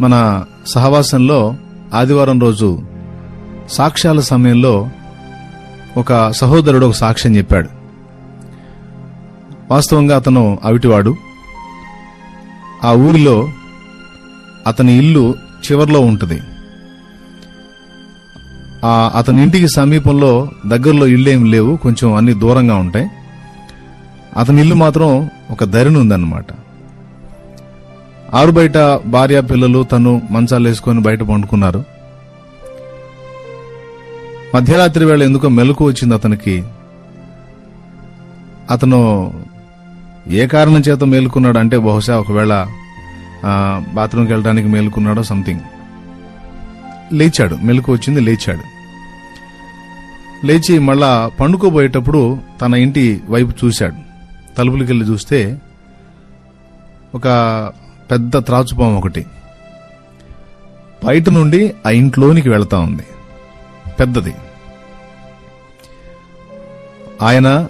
మన సహవాసంలో ఆదివారం రోజు సాక్ష్యాల సమయంలో ఒక సహోదరుడు ఒక సాక్ష్యం చెప్పాడు. వాస్తవంగా అతను అవిటివాడు. ఆ ఊరిలో అతని ఇల్లు చివర్లో ఉంటుంది. ఆ అతని ఇంటికి సమీపంలో దగ్గరలో ఇల్లు ఏమి లేవు కొంచెం అన్ని దూరంగా ఉంటాయి. అతని ఇల్లు మాత్రం ఒక ధరిని ఉందన్నమాట. ఆరు బయట భార్య పిల్లలు తను మంచాలు వేసుకొని బయట పండుకున్నారు. మధ్యరాత్రి వేళ ఎందుకో మెలకు వచ్చింది అతనికి. అతను ఏ కారణం చేత మేలుకున్నాడు అంటే బహుశా ఒకవేళ బాత్రూమ్కి వెళ్ళడానికి మేలుకున్నాడో సంథింగ్. లేచాడు మెలకు వచ్చింది లేచాడు. లేచి మళ్ళా పండుకోబోయేటప్పుడు తన ఇంటి వైపు చూశాడు. తలుపులకి వెళ్ళి చూస్తే ఒక పెద్ద త్రాచుపాము ఒకటి. బయట నుండి ఆ ఇంట్లోనికి వెళ్తా ఉంది. పెద్దది. ఆయన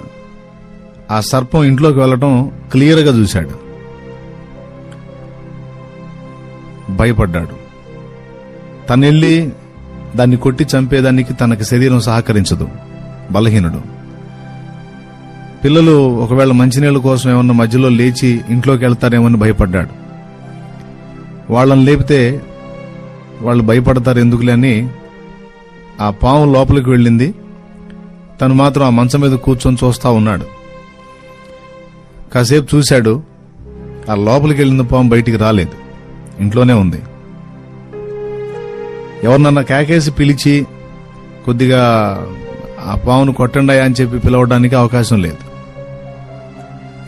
ఆ సర్పం ఇంట్లోకి వెళ్ళటం క్లియర్గా చూశాడు. భయపడ్డాడు. తనెళ్ళి దాన్ని కొట్టి చంపేదానికి తనకి శరీరం సహకరించదు. బలహీనుడు. పిల్లలు ఒకవేళ మంచినీళ్ళ కోసం ఏమన్నా మధ్యలో లేచి ఇంట్లోకి వెళ్తారేమని భయపడ్డాడు. వాళ్ళని లేపితే వాళ్ళు భయపడతారు ఎందుకులే అని ఆ పాము లోపలికి వెళ్ళింది. తను మాత్రం ఆ మంచం మీద కూర్చొని చూస్తా ఉన్నాడు. కాసేపు చూశాడు ఆ లోపలికి వెళ్ళిన పాము బయటికి రాలేదు. ఇంట్లోనే ఉంది. ఎవరినన్నా కేకేసి పిలిచి కొద్దిగా ఆ పావును కొట్టండాయా అని చెప్పి పిలవడానికి అవకాశం లేదు.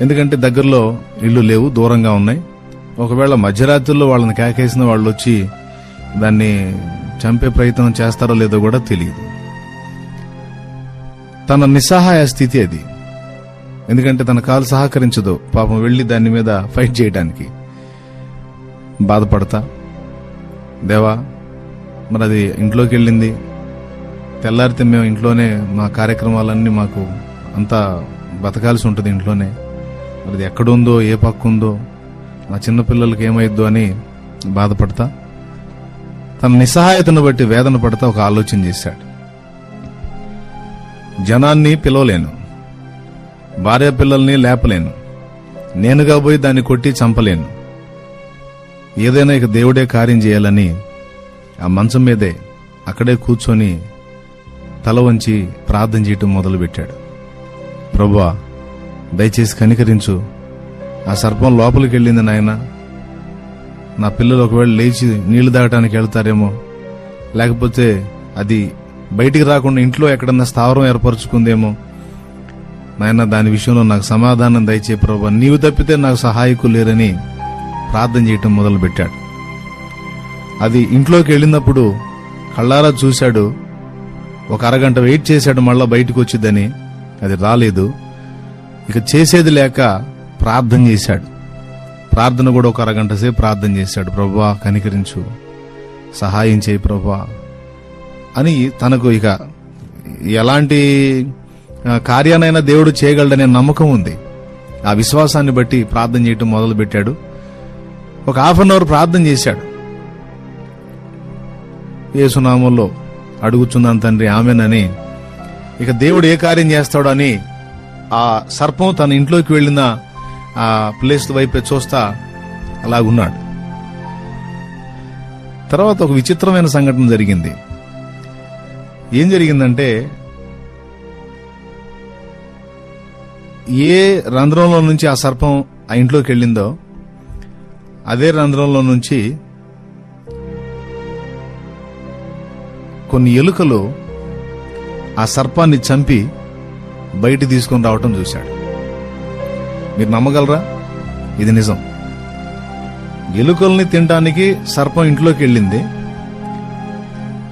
ఎందుకంటే దగ్గరలో ఇల్లు లేవు దూరంగా ఉన్నాయి. ఒకవేళ మధ్యరాత్రుల్లో వాళ్ళని కేకేసిన వాళ్ళు వచ్చి దాన్ని చంపే ప్రయత్నం చేస్తారో లేదో కూడా తెలియదు. తన నిస్సహాయ స్థితి అది. ఎందుకంటే తన కాలు సహకరించదు. పాపం వెళ్ళి దాని మీద ఫైట్ చేయడానికి బాధపడతా. దేవా మరి అది ఇంట్లోకి వెళ్ళింది. తెల్లారితే మేము ఇంట్లోనే మా కార్యక్రమాలన్నీ మాకు అంతా బతకాల్సి ఉంటుంది ఇంట్లోనే. మరి అది ఎక్కడుందో ఏ పక్క ఉందో నా చిన్నపిల్లలకి ఏమైద్దో అని బాధపడతా? తన నిస్సహాయతను బట్టి వేదన పడతా ఒక ఆలోచన చేశాడు. జనాన్ని పిలవలేను. భార్య పిల్లల్ని లేపలేను. నేనుగా పోయి దాన్ని కొట్టి చంపలేను. ఏదైనా ఇక దేవుడే కార్యం చేయాలని ఆ మంచం మీదే అక్కడే కూర్చొని తల వంచి ప్రార్థన చేయటం మొదలుపెట్టాడు. ప్రభా దయచేసి కనికరించు. ఆ సర్పం లోపలికి వెళ్ళింది నాయన. నా పిల్లలు ఒకవేళ లేచి నీళ్ళు తాగటానికి వెళ్తారేమో. లేకపోతే అది బయటికి రాకుండా ఇంట్లో ఎక్కడన్నా స్థావరం ఏర్పరచుకుందేమో. నాయన దాని విషయంలో నాకు సమాధానం దయచే ప్రభు నీవు తప్పితే నాకు సహాయకులు లేరని ప్రార్థన చేయటం మొదలుపెట్టాడు. అది ఇంట్లోకి వెళ్ళినప్పుడు కళ్ళారా చూశాడు. ఒక అరగంట వెయిట్ చేశాడు మళ్ళా బయటకు వచ్చిద్దని అది రాలేదు. ఇక చేసేది లేక ప్రార్థన చేశాడు. ప్రార్థన కూడా ఒక అరగంట సేపు ప్రార్థన చేశాడు. ప్రభా కనికరించు. సహాయం చేయి ప్రభా అని తనకు ఇక ఎలాంటి కార్యానైనా దేవుడు చేయగలడనే నమ్మకం ఉంది. ఆ విశ్వాసాన్ని బట్టి ప్రార్థన చేయటం మొదలు పెట్టాడు ఒక హాఫ్ అన్ అవర్ ప్రార్థన చేశాడు. ఏసునామంలో అడుగుచున్నాను తండ్రి ఆమెనని. ఇక దేవుడు ఏ కార్యం చేస్తాడని ఆ సర్పం తన ఇంట్లోకి వెళ్ళిన ఆ ప్లేస్ వైపే చూస్తా అలాగున్నాడు. తర్వాత ఒక విచిత్రమైన సంఘటన జరిగింది. ఏం జరిగిందంటే ఏ రంధ్రంలో నుంచి ఆ సర్పం ఆ ఇంట్లోకి వెళ్ళిందో అదే రంధ్రంలో నుంచి కొన్ని ఎలుకలు ఆ సర్పాన్ని చంపి బయట తీసుకొని రావటం చూశాడు. మీరు నమ్మగలరా? ఇది నిజం. ఎలుకల్ని తినడానికి సర్పం ఇంట్లోకి వెళ్ళింది.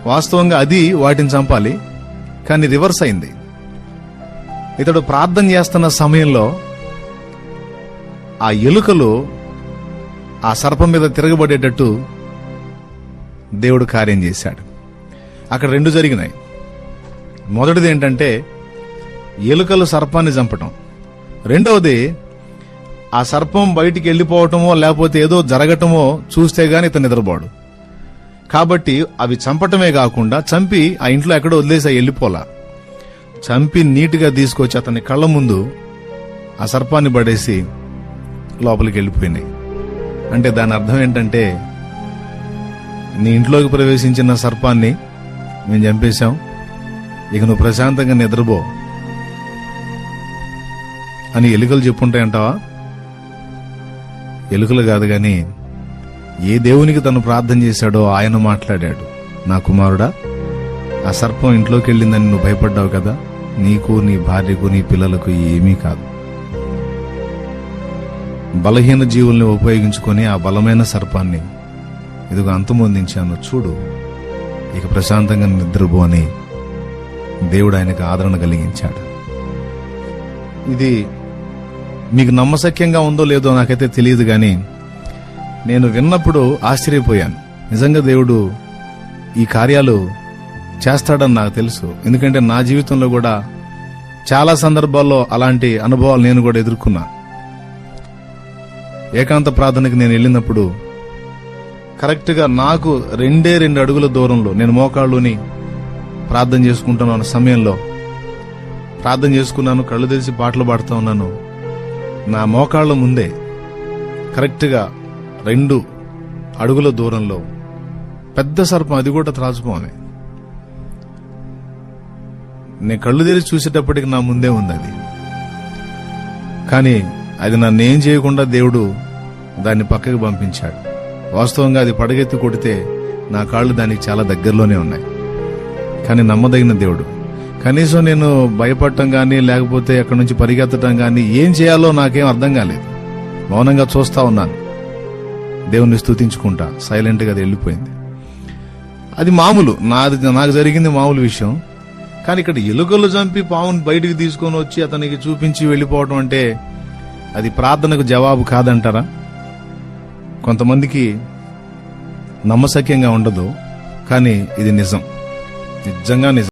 వాస్తవంగా అది వాటిని చంపాలి కానీ రివర్స్ అయింది. ఇతడు ప్రార్థన చేస్తున్న సమయంలో ఆ ఎలుకలు ఆ సర్పం మీద తిరగబడేటట్టు దేవుడు కార్యం చేశాడు. అక్కడ రెండు జరిగినాయి. మొదటిది ఏంటంటే ఎలుకలు సర్పాన్ని చంపటం. రెండవది ఆ సర్పం బయటికి వెళ్ళిపోవటమో లేకపోతే ఏదో జరగటమో చూస్తే గాని ఇతను నిద్రపోడు. కాబట్టి అవి చంపటమే కాకుండా చంపి ఆ ఇంట్లో ఎక్కడో వదిలేసి వెళ్ళిపోలా. చంపి నీట్గా తీసుకొచ్చి అతని కళ్ళ ముందు ఆ సర్పాన్ని పడేసి లోపలికి వెళ్ళిపోయినాయి అంటే దాని అర్థం ఏంటంటే నీ ఇంట్లోకి ప్రవేశించిన సర్పాన్ని మేము చంపేశాం. ఇక నువ్వు ప్రశాంతంగా నిద్రపో అని ఎలుకలు చెప్పుంటాయంటావా? ఎలుకలు కాదు కానీ ఏ దేవునికి తను ప్రార్థన చేశాడో ఆయన మాట్లాడాడు. నా కుమారుడా ఆ సర్పం ఇంట్లోకి వెళ్ళిందని నువ్వు భయపడ్డావు కదా? నీకు నీ భార్యకు నీ పిల్లలకు ఏమీ కాదు. బలహీన జీవుల్ని ఉపయోగించుకొని ఆ బలమైన సర్పాన్ని ఇదిగో అంతమొందించాను చూడు. ఇక ప్రశాంతంగా నిద్రపో అని దేవుడు ఆయనకు ఆదరణ కలిగించాడు. ఇది మీకు నమ్మశక్యంగా ఉందో లేదో నాకైతే తెలియదు కానీ నేను విన్నప్పుడు ఆశ్చర్యపోయాను. నిజంగా దేవుడు ఈ కార్యాలు చేస్తాడని నాకు తెలుసు. ఎందుకంటే నా జీవితంలో కూడా చాలా సందర్భాల్లో అలాంటి అనుభవాలు నేను కూడా ఎదుర్కొన్నా. ఏకాంత ప్రార్థనకి నేను వెళ్ళినప్పుడు కరెక్ట్గా నాకు రెండే రెండు అడుగుల దూరంలో నేను మోకాళ్ళుని ప్రార్థన చేసుకుంటున్న సమయంలో ప్రార్థన చేసుకున్నాను కళ్ళు తెరిచి పాటలు పాడుతూ ఉన్నాను. నా మోకాళ్ళ ముందే కరెక్ట్గా రెండు అడుగుల దూరంలో పెద్ద సర్పం అది కూడా త్రాచుకోని నేను కళ్ళు తెరిచి చూసేటప్పటికి నా ముందే ఉంది అది. కానీ అది నన్ను ఏం చేయకుండా దేవుడు దాన్ని పక్కకి పంపించాడు. వాస్తవంగా అది పడగెత్తి కొడితే నా కాళ్ళు దానికి చాలా దగ్గరలోనే ఉన్నాయి. కానీ నమ్మదగిన దేవుడు కనీసం నేను భయపడటం కానీ లేకపోతే అక్కడి నుంచి పరిగెత్తడం కానీ ఏం చేయాలో నాకేం అర్థం కాలేదు. మౌనంగా చూస్తూ ఉన్నాను. దేవుణ్ణి స్థుతించుకుంటా సైలెంట్గా అది వెళ్ళిపోయింది. అది మామూలు. నాది నాకు జరిగింది మామూలు విషయం. కానీ ఇక్కడ ఎలుకలు చంపి పావును బయటికి తీసుకొని వచ్చి అతనికి చూపించి వెళ్ళిపోవడం అంటే అది ప్రార్థనకు జవాబు కాదంటారా? కొంతమందికి నమ్మశక్యంగా ఉండదు. కానీ ఇది నిజం. నిజంగా నిజం.